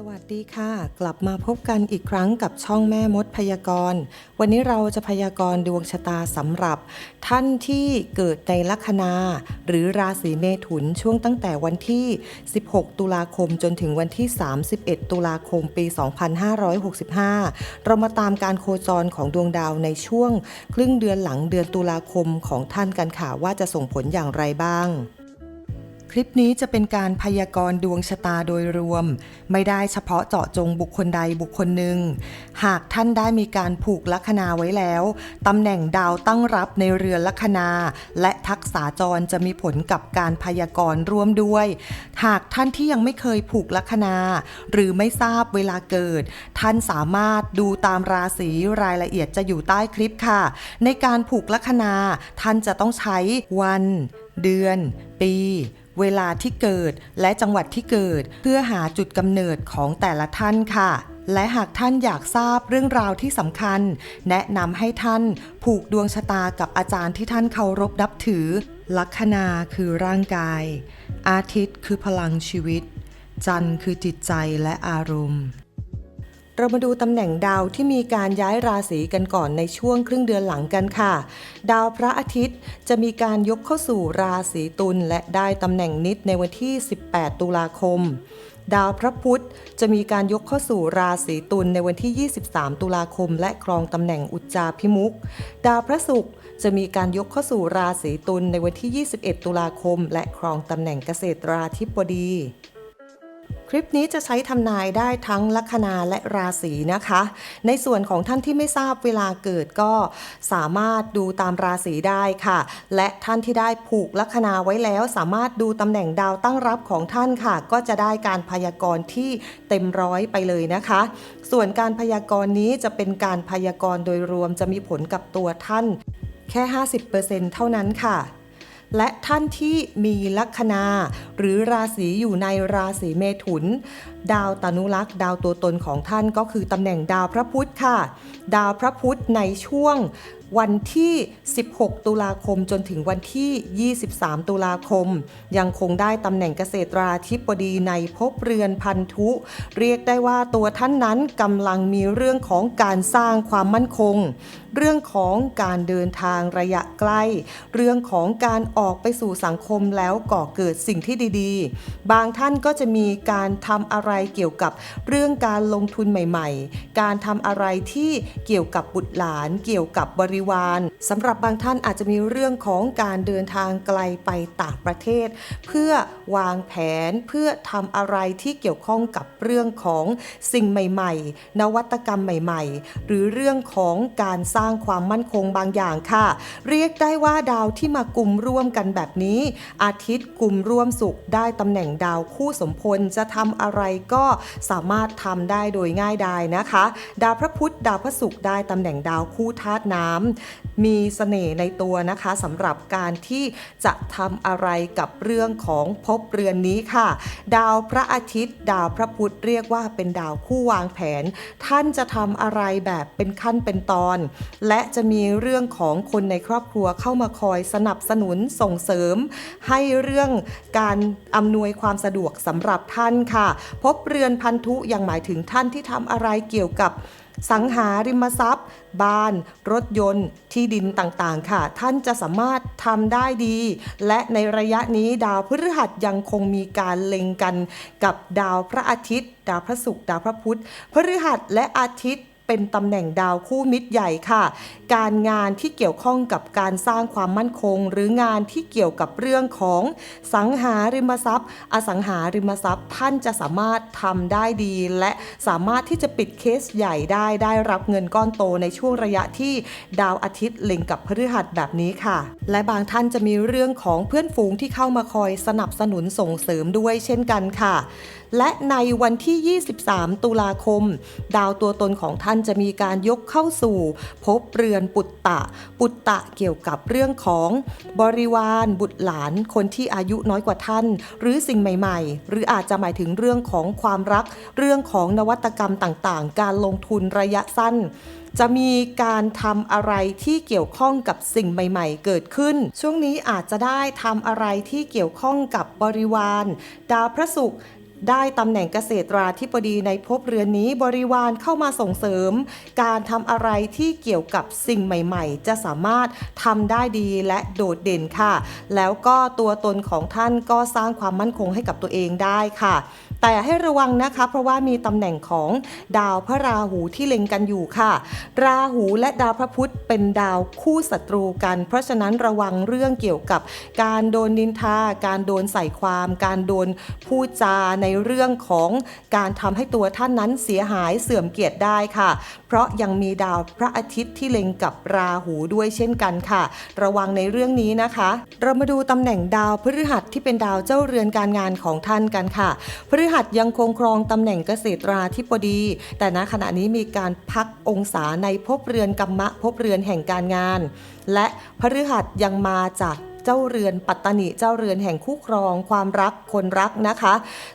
สวัสดีค่ะ กลับมาพบกันอีกครั้งกับช่องแม่มดพยากรณ์ วันนี้เราจะพยากรณ์ดวงชะตาสำหรับ ท่านที่เกิดในลัคนา หรือราศีเมถุนช่วงตั้งแต่วันที่ 16 ตุลาคมจนถึงวันที่ 31 ตุลาคมปี 2565 เรามาตามการโคจรของดวงดาวในช่วง ครึ่งเดือนหลังเดือนตุลาคมของท่านกันค่ะว่าจะส่งผลอย่างไรบ้าง ลิปนี้จะเป็นการพยากรณ์ดวงชะตาโดยรวม ไม่ได้เฉพาะเจาะจงบุคคลใดบุคคลหนึ่ง หากท่านได้มีการผูกลัคนาไว้แล้วตำแหน่งดาวตั้งรับในเรือนลัคนา และทักษาจรจะมีผลกับการพยากรณ์ร่วมด้วย หากท่านที่ยังไม่เคยผูกลัคนา หรือไม่ทราบเวลาเกิด ท่านสามารถดูตามราศีรายละเอียดจะอยู่ใต้คลิปค่ะ ในการผูกลัคนาท่านจะต้องใช้วัน เดือน ปี เวลาที่เกิดและจังหวัดที่เกิด เพื่อหาจุดกำเนิดของแต่ละท่านค่ะ และหากท่านอยากทราบเรื่องราวที่สำคัญ แนะนำให้ท่านผูกดวงชะตากับอาจารย์ที่ท่านเคารพนับถือ ลัคนาคือร่างกาย อาทิตย์คือพลังชีวิต จันทร์คือจิตใจและอารมณ์ เรามาดูตำแหน่งดาวที่มีการย้ายราศีกันก่อนในช่วงครึ่งเดือนหลังกันค่ะ ดาวพระอาทิตย์จะมีการยกเข้าสู่ราศีตุลและได้ตำแหน่งนิดในวันที่ 18 ตุลาคม ดาวพระพุธจะมีการยกเข้าสู่ราศีตุลในวันที่ 23 ตุลาคม และครองตำแหน่งอุจจาพิมุก ดาวพระศุกร์จะมีการยกเข้าสู่ราศีตุลในวันที่ 21 ตุลาคม และครองตำแหน่งเกษตราธิบดี คลิปนี้จะใช้ทำนายได้ทั้งลัคนาและราศีนะคะ ในส่วนของท่านที่ไม่ทราบเวลาเกิดก็สามารถดูตามราศีได้ค่ะ และท่านที่ได้ผูกลัคนาไว้แล้ว สามารถดูตำแหน่งดาวตั้งรับของท่านค่ะ ก็จะได้การพยากรณ์ที่เต็มร้อยไปเลยนะคะ ส่วนการพยากรณ์นี้จะเป็นการพยากรณ์โดยรวมจะมีผลกับตัวท่านแค่ 50%เท่านั้นค่ะและท่านที่มีลัคนา หรือราศีอยู่ในราศีเมถุน ดาวตนุรักษ์ดาวตัวตนของท่านก็คือตำแหน่งดาวพระพุธค่ะ ดาวพระพุธในช่วงวันที่ 16 ตุลาคมจนถึงวันที่ 23 ตุลาคม ยังคงได้ตำแหน่งเกษตราธิบดีในภพเรือนพันธุ เรียกได้ว่าตัวท่านนั้นกำลังมีเรื่องของการสร้างความมั่นคง เรื่องของการเดินทางระยะใกล้ เรื่องของการออกไปสู่สังคมแล้วก่อเกิดสิ่งที่ดีๆ บางท่านก็จะมีการทำอะไรเกี่ยวกับเรื่องการลงทุนใหม่ๆ การทำอะไรที่เกี่ยวกับบุตรหลาน เกี่ยวกับบริวารสำหรับบางท่านอาจจะมีเรื่องของการเดินทางไกลไปต่างประเทศ เพื่อวางแผนเพื่อทำอะไรที่เกี่ยวข้องกับเรื่องของสิ่งใหม่ๆ นวัตกรรมใหม่ๆ หรือเรื่องของการสร้างความมั่นคงบางอย่างค่ะ เรียกได้ว่าดาวที่มากลุ่มร่วมกันแบบนี้ อาทิตย์กลุ่มร่วมสุขได้ตำแหน่งดาวคู่สมพลจะทำอะไรก็สามารถทำได้โดยง่ายดายนะคะ ดาวพระพุธดาวพระศุกร์ได้ตำแหน่งดาวคู่ธาตุน้ำมีเสน่ห์ในตัวนะคะสำหรับการที่จะทำอะไรกับเรื่องของภพเรือนนี้ค่ะ ดาวพระอาทิตย์ ดาวพระพุธเรียกว่าเป็นดาวคู่วางแผน ท่านจะทำอะไรแบบเป็นขั้นเป็นตอน และจะมีเรื่องของคนในครอบครัวเข้ามาคอยสนับสนุนส่งเสริม ให้เรื่องการอำนวยความสะดวกสำหรับท่านค่ะ พบเรือนพันธุยังหมายถึงท่านที่ทำอะไรเกี่ยวกับสังหาริมทรัพย์ บ้าน รถยนต์ ที่ดินต่างๆ ค่ะ ท่านจะสามารถทำได้ดี และในระยะนี้ดาวพฤหัสยังคงมีการเล็งกันกับดาวพระอาทิตย์ ดาวพระศุกร์ดาวพระพุธพฤหัสและอาทิตย์ เป็นตำแหน่งดาวคู่มิตรใหญ่ค่ะ การงานที่เกี่ยวข้องกับการสร้างความมั่นคง หรืองานที่เกี่ยวกับเรื่องของสังหาริมทรัพย์ อสังหาริมทรัพย์ ท่านจะสามารถทำได้ดี และสามารถที่จะปิดเคสใหญ่ได้ได้รับเงินก้อนโตในช่วงระยะที่ดาวอาทิตย์เล็งกับพฤหัสแบบนี้ค่ะ และบางท่านจะมีเรื่องของเพื่อนฝูงที่เข้ามาคอยสนับสนุนส่งเสริมด้วยเช่นกันค่ะและในวันที่ 23 ตุลาคม ดาวตัวตนของท่านจะมีการยกเข้าสู่ภพเรือนปุตตะ ปุตตะเกี่ยวกับเรื่องของบริวารบุตรหลานคนที่อายุน้อยกว่าท่าน หรือสิ่งใหม่ ๆ หรืออาจจะหมายถึงเรื่องของความรัก เรื่องของนวัตกรรมต่างๆ การลงทุนระยะสั้นจะมีการทำอะไรที่เกี่ยวข้องกับสิ่งใหม่ๆ เกิดขึ้น ช่วงนี้อาจจะได้ทำอะไรที่เกี่ยวข้องกับบริวาร ดาวพระศุกร์ ได้ตำแหน่งเกษตราธิบดีในภพเรือนนี้บริวารเข้ามาส่งเสริม การทำอะไรที่เกี่ยวกับสิ่งใหม่ ๆ จะสามารถทำได้ดีและโดดเด่นค่ะ แล้วก็ตัวตนของท่านก็สร้างความมั่นคงให้กับตัวเองได้ค่ะ แต่ให้ระวังนะคะ เพราะว่ามีตำแหน่งของดาวพระราหูที่เล็งกันอยู่ค่ะ ราหูและดาวพระพุธเป็นดาวคู่ศัตรูกัน เพราะฉะนั้นระวังเรื่องเกี่ยวกับ การโดนนินทา การโดนใส่ความ การโดนพูดจาในในเรื่องของการทำให้ตัวท่านนั้นเสียหายเสื่อมเกียรติได้ค่ะ เพราะยังมีดาวพระอาทิตย์ที่เล็งกับราหูด้วยเช่นกันค่ะ ระวังในเรื่องนี้นะคะ เรามาดูตำแหน่งดาวพฤหัสที่เป็นดาวเจ้าเรือนการงานของท่านกันค่ะ พฤหัสยังคงครองตำแหน่งเกษตราธิบดี แต่ณขณะนี้มีการพักองศาในภพเรือนกัมมะภพเรือนแห่งการงาน และพฤหัสยังมาจาก เจ้าเรือนปัตตานิเจ้าเรือนแห่งคู่ครอง ความรักคนรักนะคะ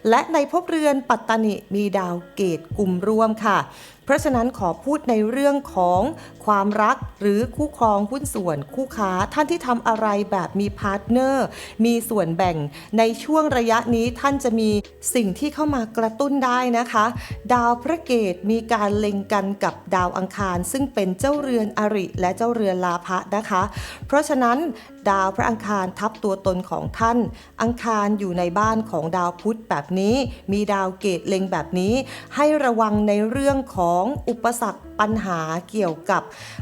และในภพเรือนปัตตานิมีดาวเกตกลุ่มร่วมค่ะเพราะฉะนั้นขอพูดในเรื่องของความรักหรือคู่ครองหุ้นส่วนคู่ค้าท่านที่ทำอะไรแบบมีพาร์ทเนอร์ มีส่วนแบ่งในช่วงระยะนี้ท่านจะมีสิ่งที่เข้ามากระตุ้นได้นะคะ ดาวพระเกตมีการเล็งกันกับดาวอังคาร ซึ่งเป็นเจ้าเรือนอริ และเจ้าเรือนลาภะนะคะ เพราะฉะนั้นดาวพระอังคารทับตัวตนของท่าน อังคารอยู่ในบ้านของดาวพุธแบบนี้ มีดาวเกตเล็งแบบนี้ ให้ระวังในเรื่องของอุปสรรคปัญหาเกี่ยวกับ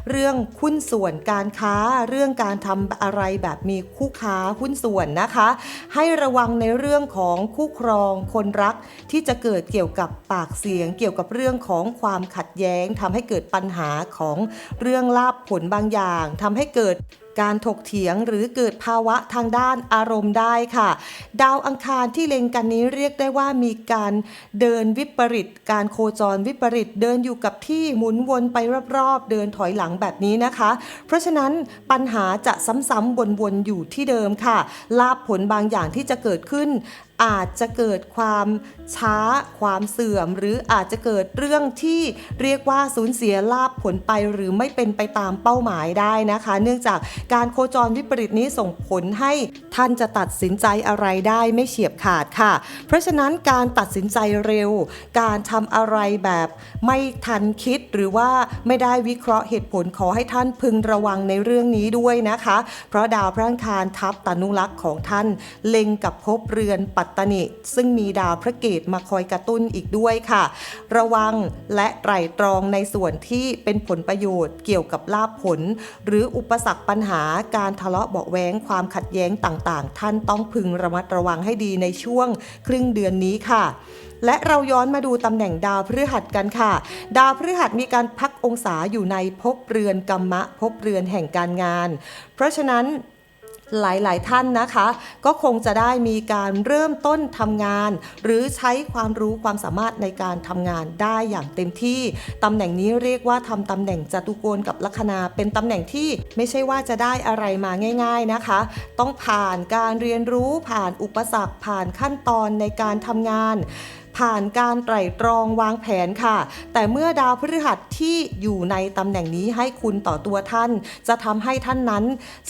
เรื่องหุ้นส่วนการค้า เรื่องการทำอะไรแบบมีคู่ค้าหุ้นส่วนนะคะ ให้ระวังในเรื่องของคู่ครองคนรักที่จะเกิดเกี่ยวกับปากเสียง เกี่ยวกับเรื่องของความขัดแย้งทำให้เกิดปัญหาของเรื่องลาบผลบางอย่างทำให้เกิด การถกเถียงหรือเกิดภาวะทางด้านอารมณ์ได้ค่ะ ดาวอังคารที่เล็งกันนี้เรียกได้ว่ามีการเดินวิปริต การโคจรวิปริตเดินอยู่กับที่หมุนวนไปรอบๆ เดินถอยหลังแบบนี้นะคะ เพราะฉะนั้นปัญหาจะซ้ำๆวนๆอยู่ที่เดิมค่ะ ลาบผลบางอย่างที่จะเกิดขึ้น อาจจะเกิดความช้าความเสื่อม หรืออาจจะเกิดเรื่องที่เรียกว่าสูญเสียลาบผลไปหรือไม่เป็นไปตามเป้าหมายได้นะคะ เนื่องจากการโคจรวิปริตนี้ส่งผลให้ท่านจะตัดสินใจอะไรได้ไม่เฉียบขาดค่ะ เพราะฉะนั้นการตัดสินใจเร็ว การทำอะไรแบบไม่ทันคิดหรือว่าไม่ได้วิเคราะห์เหตุผลขอให้ท่านพึงระวังในเรื่องนี้ด้วยนะคะ เพราะดาวพระอังคารทับตนุลักษ์ของท่าน เล็งกับภพเรือนปัตตนิซึ่งมีดาวพระเกตมาคอยกระตุ้นอีกด้วยค่ะ ระวังและไตร่ตรองในส่วนที่เป็นผลประโยชน์เกี่ยวกับลาภผล หรืออุปสรรคปัญหาการทะเลาะเบาะแว้งความขัดแย้งต่างๆ ท่านต้องพึงระมัดระวังให้ดีในช่วงครึ่งเดือนนี้ค่ะและเราย้อนมาดูตำแหน่งดาวพฤหัสกันค่ะ ดาวพฤหัสมีการพักองศาอยู่ในภพเรือนกัมมะภพเรือนแห่งการงาน เพราะฉะนั้น หลาย ๆ ท่านนะคะ ก็คงจะได้มีการเริ่มต้นทำงาน หรือใช้ความรู้ความสามารถในการทำงานได้อย่างเต็มที่ตำแหน่งนี้เรียกว่าทำตำแหน่งจตุโกณกับลัคนา เป็นตำแหน่งที่ไม่ใช่ว่าจะได้อะไรมาง่าย ๆนะคะ ต้องผ่านการเรียนรู้ผ่านอุปสรรคผ่านขั้นตอนในการทำงาน ผ่านการไตร่ตรองวางแผนค่ะ แต่เมื่อดาวพฤหัสที่อยู่ในตำแหน่งนี้ให้คุณต่อตัวท่าน จะทำให้ท่านนั้น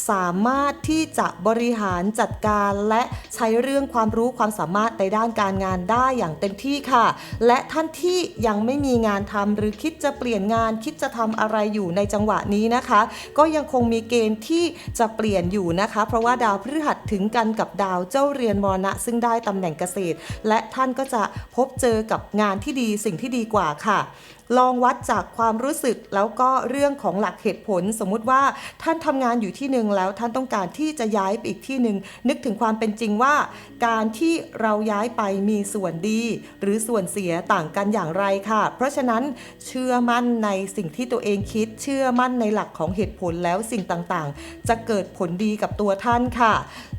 สามารถที่จะบริหารจัดการและใช้เรื่องความรู้ความสามารถในด้านการงานได้อย่างเต็มที่ค่ะ และท่านที่ยังไม่มีงานทำหรือคิดจะเปลี่ยนงานคิดจะทำอะไรอยู่ในจังหวะนี้นะคะ ก็ยังคงมีเกณฑ์ที่จะเปลี่ยนอยู่นะคะ เพราะว่าดาวพฤหัสถึงกันกับดาวเจ้าเรือนมรณะ ซึ่งได้ตำแหน่งเกษตร และท่านก็จะพบเจอกับงานที่ดีสิ่งที่ดีกว่าค่ะ ลองวัดจากความรู้สึกแล้วก็เรื่องของหลักเหตุผล สมมุติว่าท่านทำงานอยู่ที่หนึ่งแล้วท่านต้องการที่จะย้ายไปอีกที่หนึ่งนึกถึงความเป็นจริงว่า การที่เราย้ายไปมีส่วนดี หรือส่วนเสียต่างกันอย่างไรค่ะ เพราะฉะนั้นเชื่อมั่นในสิ่งที่ตัวเองคิด เชื่อมั่นในหลักของเหตุผลแล้วสิ่งต่างๆ จะเกิดผลดีกับตัวท่านค่ะ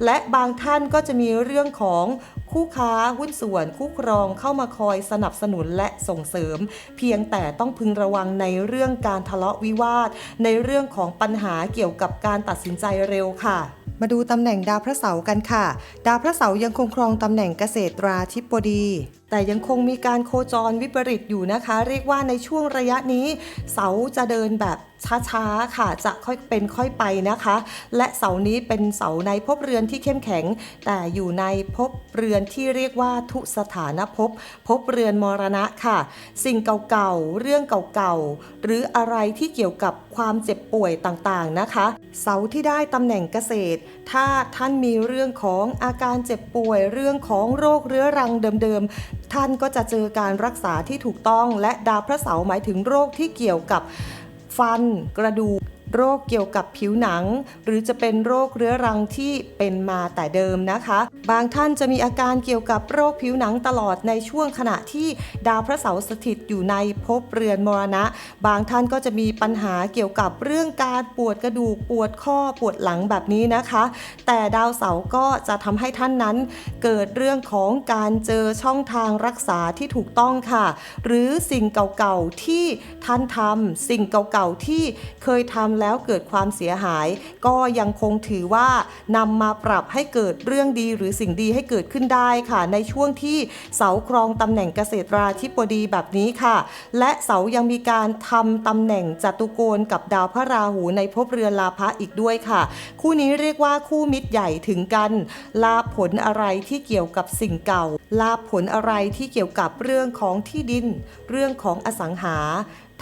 และบางท่านก็จะมีเรื่องของ คู่ค้าหุ้นส่วนคู่ครองเข้ามาคอยสนับสนุนและส่งเสริม เพียงแต่ต้องพึงระวังในเรื่องการทะเลาะวิวาท ในเรื่องของปัญหาเกี่ยวกับการตัดสินใจเร็วค่ะ มาดูตำแหน่งดาวพระเสาร์กันค่ะ ดาวพระเสาร์ยังคงครองตำแหน่งเกษตราธิบดี แต่ยังคงมีการโคจรวิปริตอยู่นะคะ เรียกว่าในช่วงระยะนี้ เสาจะเดินแบบช้าๆ ค่ะ จะค่อยเป็นค่อยไปนะคะ และเสานี้เป็นเสาในภพเรือนที่เข้มแข็ง แต่อยู่ในภพเรือนที่เรียกว่าทุสถานภพภพเรือนมรณะค่ะ สิ่งเก่าๆ เรื่องเก่าๆ หรืออะไรที่เกี่ยวกับความเจ็บป่วยต่างๆ นะคะ เสาที่ได้ตำแหน่งเกษตร ถ้าท่านมีเรื่องของอาการเจ็บป่วย เรื่องของโรคเรื้อรังเดิมๆ ท่านก็จะเจอการรักษาที่ถูกต้อง และดาวพระเสาหมายถึงโรคที่เกี่ยวกับฟันกระดูก โรคเกี่ยวกับผิวหนัง หรือจะเป็นโรคเรื้อรังที่เป็นมาแต่เดิมนะคะ บางท่านจะมีอาการเกี่ยวกับโรคผิวหนังตลอดในช่วงขณะที่ดาวพระเสาร์สถิตอยู่ในภพเรือนมรณะ บางท่านก็จะมีปัญหาเกี่ยวกับเรื่องการปวดกระดูกปวดข้อปวดหลังแบบนี้นะคะ แต่ดาวเสาร์ก็จะทำให้ท่านนั้น เกิดเรื่องของการเจอช่องทางรักษาที่ถูกต้องค่ะ หรือสิ่งเก่าๆที่ท่านทำสิ่งเก่าๆที่เคยทำแล้วเกิดความเสียหาย ก็ยังคงถือว่านำมาปรับให้เกิดเรื่องดีหรือสิ่งดีให้เกิดขึ้นได้ค่ะ ในช่วงที่เสาครองตำแหน่งเกษตราธิบดีแบบนี้ค่ะ และเสายังมีการทำตำแหน่งจตุโกณกับดาวพระราหูในภพเรือนลาภะอีกด้วยค่ะ คู่นี้เรียกว่าคู่มิตรใหญ่ถึงกัน ลาผลอะไรที่เกี่ยวกับสิ่งเก่า ลาผลอะไรที่เกี่ยวกับเรื่องของที่ดิน เรื่องของอสังหา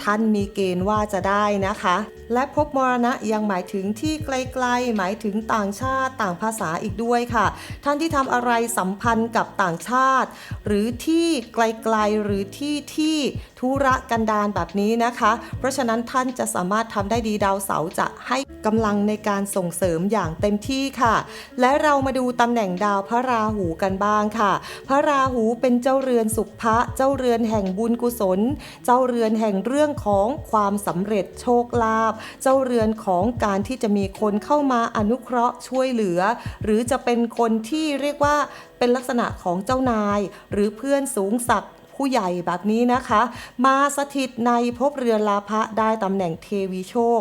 ท่านมีเกณฑ์ว่าจะได้นะคะ และภพมรณะยังหมายถึงที่ไกลๆ หมายถึงต่างชาติต่างภาษาอีกด้วยค่ะ ท่านที่ทำอะไรสัมพันธ์กับต่างชาติ หรือที่ไกลๆหรือที่ที่ธุระกันดารแบบนี้นะคะ เพราะฉะนั้นท่านจะสามารถทำได้ดีดาวเสาร์จะให้กำลังในการส่งเสริมอย่างเต็มที่ค่ะ และเรามาดูตำแหน่งดาวพระราหูกันบ้างค่ะ พระราหูเป็นเจ้าเรือนสุภะเจ้าเรือนแห่งบุญกุศล เจ้าเรือนแห่งเรื่องของความสำเร็จโชคลาภเจ้าเรือนของการที่จะมีคนเข้ามาอนุเคราะห์ช่วยเหลือ หรือจะเป็นคนที่เรียกว่าเป็นลักษณะของเจ้านาย หรือเพื่อนสูงศักดิ์ ผู้ใหญ่แบบนี้นะคะ มาสถิตในภพเรือนลาภะได้ตำแหน่งเทวีโชค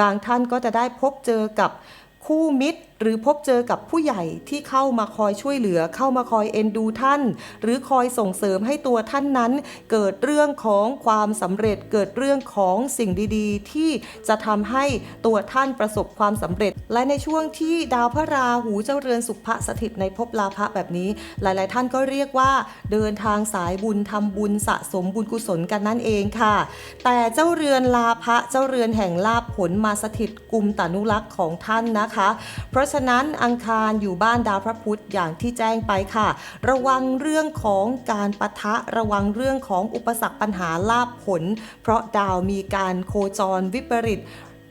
บางท่านก็จะได้พบเจอกับคู่มิตร หรือพบเจอกับผู้ใหญ่ที่เข้ามาคอยช่วยเหลือ เข้ามาคอยเอ็นดูท่าน หรือคอยส่งเสริมให้ตัวท่านนั้น เกิดเรื่องของความสำเร็จ เกิดเรื่องของสิ่งดีๆ ที่จะทำให้ตัวท่านประสบความสำเร็จ และในช่วงที่ดาวพระราหูเจ้าเรือนสุภะสถิตในภพลาภะแบบนี้ หลายๆ ท่านก็เรียกว่าเดินทางสายบุญทำบุญสะสมบุญกุศลกันนั่นเองค่ะ แต่เจ้าเรือนลาภะเจ้าเรือนแห่งลาภผลมาสถิตกลุ่มตานุรักษ์ของท่านนะคะ เพราะฉะนั้นอังคารอยู่บ้านดาวพระพุธอย่างที่แจ้งไปค่ะ ระวังเรื่องของการปะทะระวังเรื่องของอุปสรรคปัญหาลาภผล เพราะดาวมีการโคจรวิปริต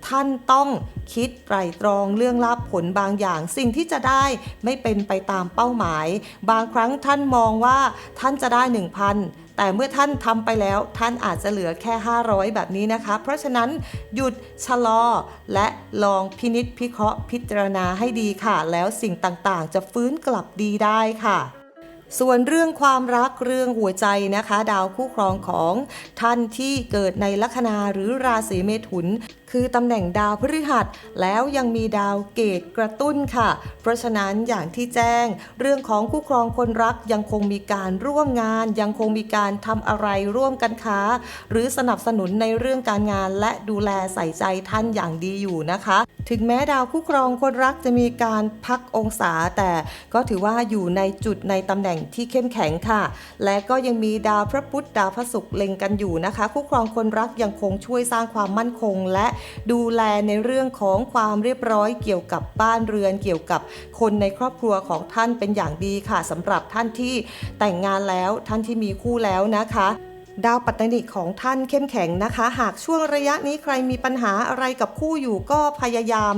ท่านต้องคิดไตรตรองเรื่องลาภผลบางอย่าง สิ่งที่จะได้ไม่เป็นไปตามเป้าหมาย บางครั้งท่านมองว่าท่านจะได้ 1,000 แต่เมื่อท่านทำไปแล้วท่านอาจจะเหลือแค่ 500 แบบนี้นะคะ เพราะฉะนั้นหยุดชะลอ และลองพินิษพิเคราะห์พิจารณาให้ดีค่ะ แล้วสิ่งต่างๆ จะฟื้นกลับดีได้ค่ะส่วนเรื่องความรักเรื่องหัวใจนะคะ ดาวคู่ครองของท่านที่เกิดในลัคนาหรือราศีเมถุน คือตำแหน่งดาวพฤหัส แล้วยังมีดาวเกตกระตุ้นค่ะ เพราะฉะนั้นอย่างที่แจ้ง เรื่องของคู่ครองคนรักยังคงมีการร่วมงาน ยังคงมีการทำอะไรร่วมกันค้า หรือสนับสนุนในเรื่องการงาน และดูแลใส่ใจท่านอย่างดีอยู่นะคะ ถึงแม้ดาวคู่ครองคนรักจะมีการพักองศาแต่ก็ถือว่าอยู่ในจุดในตำแหน่งที่เข้มแข็งค่ะ และก็ยังมีดาวพระพุธดาวพระศุกร์เล็งกันอยู่นะคะ คู่ครองคนรักยังคงช่วยสร้างความมั่นคง และดูแลในเรื่องของความเรียบร้อยเกี่ยวกับบ้านเรือน เกี่ยวกับคนในครอบครัวของท่านเป็นอย่างดีค่ะสำหรับท่านที่แต่งงานแล้วท่านที่มีคู่แล้วนะคะดาวปัตตนิของท่านเข้มแข็งนะคะ หากช่วงระยะนี้ใครมีปัญหาอะไรกับคู่อยู่ก็พยายาม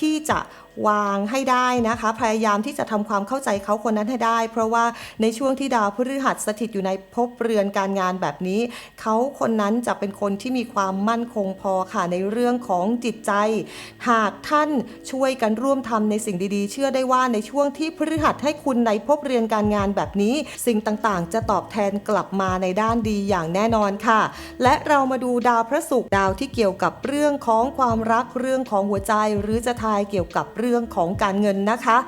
ที่จะ วางให้ได้นะคะ พยายามที่จะทำความเข้าใจเขาคนนั้นให้ได้ เพราะว่าในช่วงที่ดาวพฤหัสสถิตอยู่ในภพเรือนการงานแบบนี้ เขาคนนั้นจะเป็นคนที่มีความมั่นคงพอค่ะในเรื่องของจิตใจ หากท่านช่วยกันร่วมทำในสิ่งดีๆ เชื่อได้ว่าในช่วงที่พฤหัสให้คุณในภพเรือนการงานแบบนี้ สิ่งต่างๆ จะตอบแทนกลับมาในด้านดีอย่างอย่างแน่นอนค่ะ และเรามาดูดาวพระศุกร์ดาวที่เกี่ยวกับเรื่องของความรักเรื่องของหัวใจ หรือจะทายเกี่ยวกับเรื่องของการเงินนะคะ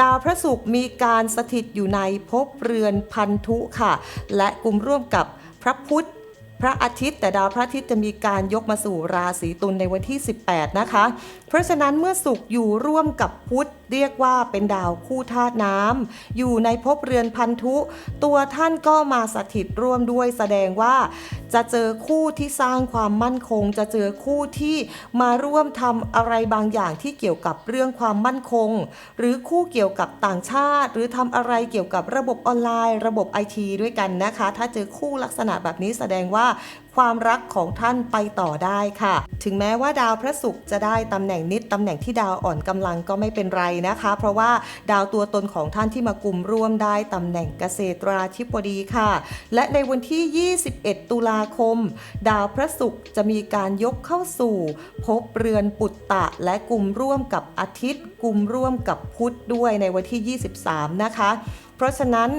ดาวพระศุกร์มีการสถิตอยู่ในภพเรือนพันธุค่ะ และกลุ่มร่วมกับพระพุธ พระอาทิตย์แต่ดาวพระอาทิตย์จะมีการยกมาสู่ราศีตุลในวันที่ 18 นะคะ เพราะฉะนั้นเมื่อศุกอยู่ร่วมกับพุธเรียกว่าเป็นดาวคู่ธาตุน้ำอยู่ในภพเรือนพันธุ ตัวท่านก็มาสถิตร่วมด้วยแสดงว่าจะเจอคู่ที่สร้างความมั่นคง จะเจอคู่ที่มาร่วมทำอะไรบางอย่างที่เกี่ยวกับเรื่องความมั่นคง หรือคู่เกี่ยวกับต่างชาติ หรือทำอะไรเกี่ยวกับระบบออนไลน์ ระบบไอทีด้วยกันนะคะ ถ้าเจอคู่ลักษณะแบบนี้แสดงว่าความรักของท่านไปต่อได้ค่ะ ถึงแม้ว่าดาวพระศุกร์จะได้ตำแหน่งนิดตำแหน่งที่ดาวอ่อนกำลังก็ไม่เป็นไรนะคะ เพราะว่าดาวตัวตนของท่านที่มากลุ่มร่วมได้ตำแหน่งเกษตราธิบดีค่ะ และในวันที่ 21 ตุลาคม ดาวพระศุกร์จะมีการยกเข้าสู่ภพเรือนปุตตะ และกลุ่มร่วมกับอาทิตย์กลุ่มร่วมกับพุธด้วยในวันที่ 23 นะคะ เพราะฉะนั้น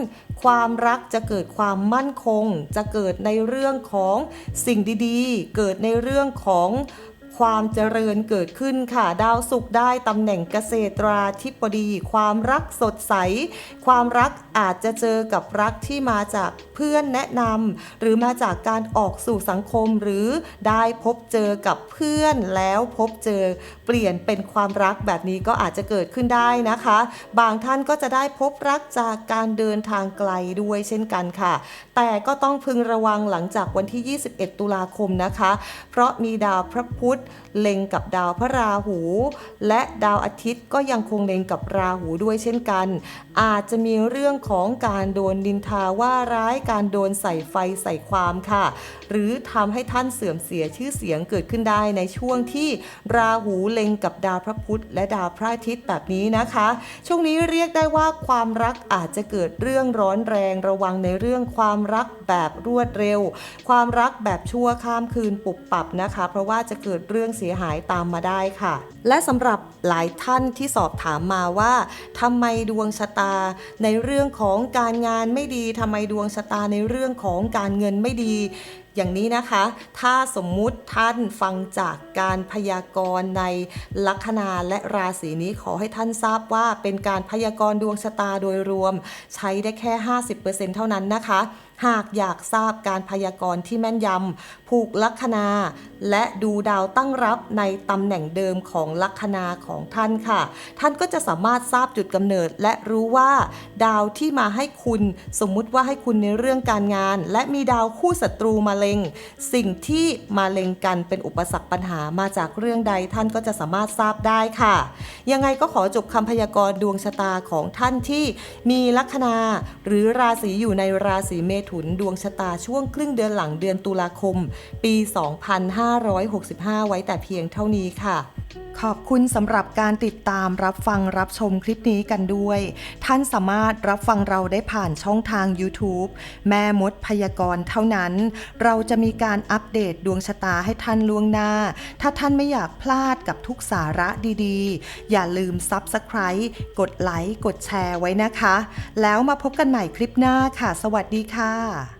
ความรักจะเกิดความมั่นคง จะเกิดในเรื่องของสิ่งดีๆ เกิดในเรื่องของ ความเจริญเกิดขึ้นค่ะ ดาวศุกร์ได้ตำแหน่งเกษตราธิบดี ความรักสดใส ความรักอาจจะเจอกับรักที่มาจากเพื่อนแนะนำหรือมาจากการออกสู่สังคมหรือได้พบเจอกับเพื่อนแล้วพบเจอเปลี่ยนเป็นความรักแบบนี้ก็อาจจะเกิดขึ้นได้นะคะ บางท่านก็จะได้พบรักจากการเดินทางไกลด้วยเช่นกันค่ะ แต่ก็ต้องพึงระวังหลังจากวันที่ 21 ตุลาคมนะคะ เพราะมีดาวพระพุธเล็งกับดาวพระราหู และดาวอาทิตย์ก็ยังคงเล็งกับราหูด้วยเช่นกัน อาจจะมีเรื่องของการโดนดินทาว่าร้ายการโดนใส่ไฟใส่ความค่ะ หรือทำให้ท่านเสื่อมเสียชื่อเสียงเกิดขึ้นได้ในช่วงที่ราหูเล็งกับดาวพระพุธและดาวพระอาทิตย์แบบนี้นะคะ ช่วงนี้เรียกได้ว่าความรักอาจจะเกิดเรื่องร้อนแรงระวังในเรื่องความรักแบบรวดเร็ว ความรักแบบชั่วข้ามคืนปุบปับนะคะ เพราะว่าจะเกิดเรื่องเสียหายตามมาได้ค่ะ และสำหรับหลายท่านที่สอบถามมาว่าทำไมดวงชะตา ในเรื่องของการงานไม่ดีทำไมดวงชะตาในเรื่องของการเงินไม่ดีอย่างนี้นะคะ ถ้าสมมุติท่านฟังจากการพยากรณ์ในลัคนาและราศีนี้ขอให้ท่านทราบว่าเป็นการพยากรณ์ดวงชะตาโดยรวม ใช้ได้แค่ 50%เท่านั้นนะคะหากอยากทราบการพยากรณ์ที่แม่นยำผูกลัคนา และดูดาวตั้งรับในตำแหน่งเดิมของลัคนาของท่านค่ะ ท่านก็จะสามารถทราบจุดกำเนิด และรู้ว่า ดาวที่มาให้คุณ สมมุติว่าให้คุณในเรื่องการงาน และมีดาวคู่ศัตรูมาเลงสิ่งที่มาเลงกันเป็นอุปสรรคปัญหามาจากเรื่องใดท่านก็จะสามารถทราบได้ค่ะ ยังไงก็ขอจบคำพยากรณ์ดวงชะตาของท่านที่มีลัคนา หรือราศีอยู่ในราศีเมษถุนดวงชะตาช่วงครึ่งเดือนหลังเดือนตุลาคม ปี 2565 ไว้แต่เพียงเท่านี้ค่ะ ขอบคุณสำหรับการติดตามรับฟังรับชมคลิปนี้กันด้วย ท่านสามารถรับฟังเราได้ผ่านช่องทาง YouTube แม่มดพยากรณ์เท่านั้น เราจะมีการอัปเดตดวงชะตาให้ท่านล่วงหน้า ถ้าท่านไม่อยากพลาดกับทุกสาระดีๆ อย่าลืม Subscribe กดไลค์ กดแชร์ไว้นะคะ แล้วมาพบกันใหม่คลิปหน้าค่ะ สวัสดีค่ะ